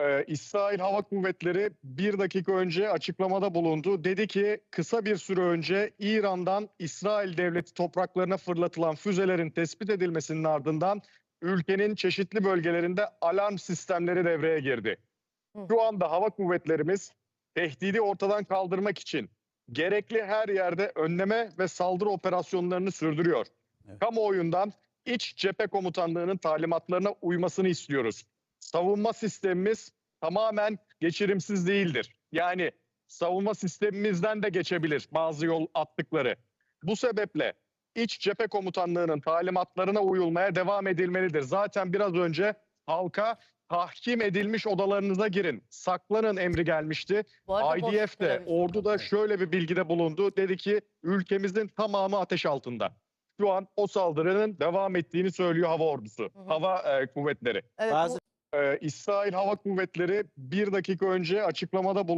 Ee, İsrail Hava Kuvvetleri bir dakika önce açıklamada bulundu. Dedi ki kısa bir süre önce İran'dan İsrail devleti topraklarına fırlatılan füzelerin tespit edilmesinin ardından ülkenin çeşitli bölgelerinde alarm sistemleri devreye girdi. Şu anda hava kuvvetlerimiz tehdidi ortadan kaldırmak için gerekli her yerde önleme ve saldırı operasyonlarını sürdürüyor. Evet. Kamuoyundan iç cephe komutanlığının talimatlarına uymasını istiyoruz. Savunma sistemimiz tamamen geçirimsiz değildir. Yani savunma sistemimizden de geçebilir bazı yol attıkları. Bu sebeple iç cephe komutanlığının talimatlarına uyulmaya devam edilmelidir. Zaten biraz önce halka tahkim edilmiş odalarınıza girin, saklanın emri gelmişti. IDF de, ordu da şöyle bir bilgide bulundu. Dedi ki ülkemizin tamamı ateş altında. Şu an o saldırının devam ettiğini söylüyor hava ordusu, Hı hı. hava e, kuvvetleri. Evet, Bazı bu- Ee, İsrail Hava Kuvvetleri bir dakika önce açıklamada bulundu.